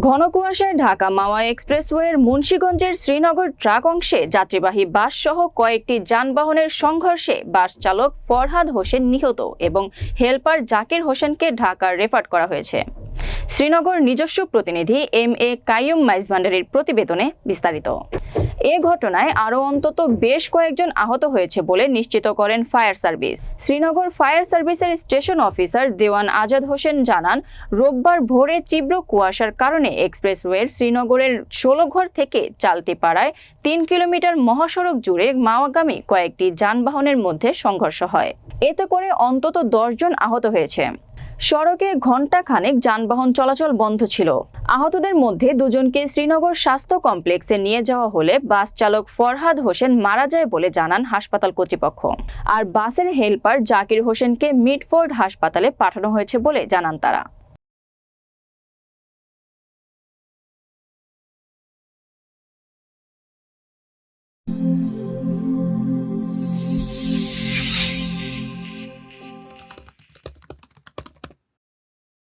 ঘন কুয়াশায় ঢাকা মাওয়া এক্সপ্রেসওয়ের মুন্সীগঞ্জের শ্রীনগর ট্রাক অংশে যাত্রীবাহী বাস সহ কয়েকটি যানবাহনের সংঘর্ষে বাস চালক ফরহাদ হোসেন নিহত এবং হেলপার জাকির হোসেনকে ঢাকার রেফার করা হয়েছে। শ্রীনগর নিজস্ব প্রতিনিধি এম এ কাইয়ুম মাইজভান্ডারির প্রতিবেদনে বিস্তারিত। এ ঘটনায় আরও অন্তত বেশ কয়েকজন আহত হয়েছে বলে নিশ্চিত করেন ফায়ার সার্ভিস। শ্রীনগর ফায়ার সার্ভিসের স্টেশন অফিসার দেওয়ান আজাদ হোসেন জানান, রোববার ভোরে তীব্র কুয়াশার কারণে এক্সপ্রেসওয়ের শ্রীনগরের ষোলঘর থেকে চালতে চালতিপাড়ায় তিন কিলোমিটার মহাসড়ক জুড়ে মাওয়াগামী কয়েকটি যানবাহনের মধ্যে সংঘর্ষ হয়। এতে করে অন্তত দশজন আহত হয়েছে। সড়কে ঘণ্টাখানেক যানবাহন চলাচল বন্ধ ছিল। আহতদের মধ্যে দুজনকে শ্রীনগর স্বাস্থ্য কমপ্লেক্সে নিয়ে যাওয়া হলে বাস চালক ফরহাদ হোসেন মারা যায় বলে জানান হাসপাতাল কর্তৃপক্ষ। আর বাসের হেল্পার জাকির হোসেনকে মিডফোর্ড হাসপাতালে পাঠানো হয়েছে বলে জানান তারা।